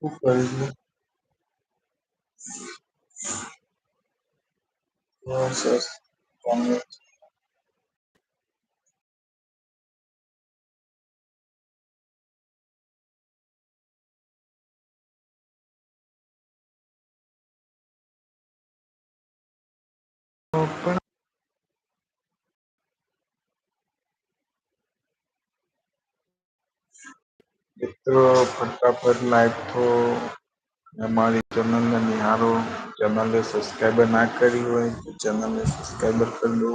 O Fresno. versus Convention. Open મિત્રો ફરતા પર લાઈવ તો અમારી ચેનલને નિહાળો ચેનલને સબસ્ક્રાઈબર ના કરી હોય તો ચેનલ ચેનલને સબસ્ક્રાઈબર કરી દો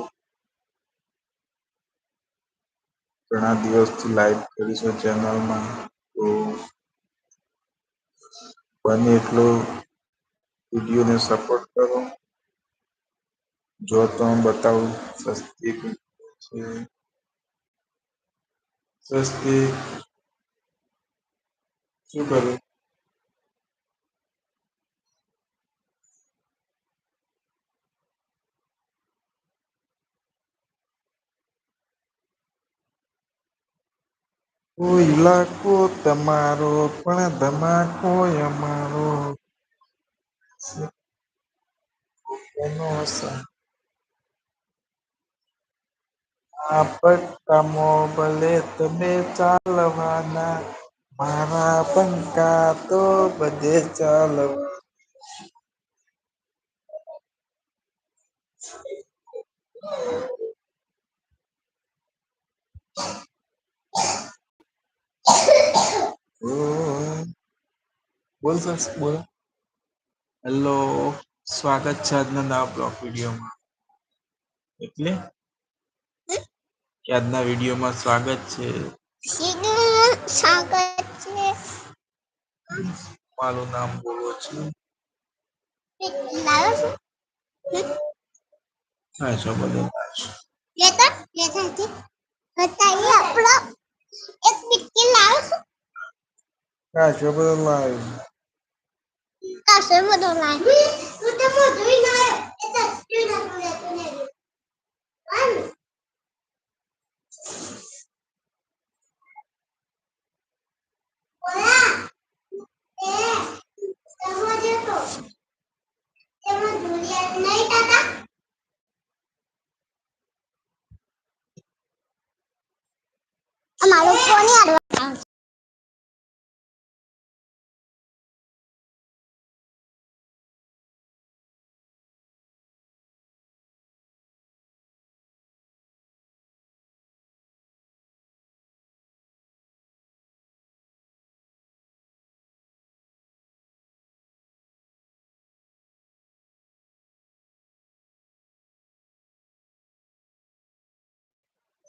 ઘણા દિવસથી લાઈવ કરીશું ચેનલમાં તો બને એટલો વિડીયોને સપોર્ટ કરો જો તો બતાવું સસ્તી છે સસ્તી Super. ઓ ઇલાકો તમારો પણ ધમાકો અમારો એનો આપટ મોબલે તમે ચાલવાના મારા પંકા તો બજે ચાલું બોલસ બોલ હેલો સ્વાગત છે આદનાવા પ્રોફિડિયોમાં એટલે કે આદના વિડિયોમાં સ્વાગત છે મારું નામ બોલો છું હા છો બોલો લેતા લેતા હતી બતાવી આપણો એક બિટકી લાવ હા છો બધો લાવ તેમાં દુનિયા નહીં કાકા અમારો ફોન યાર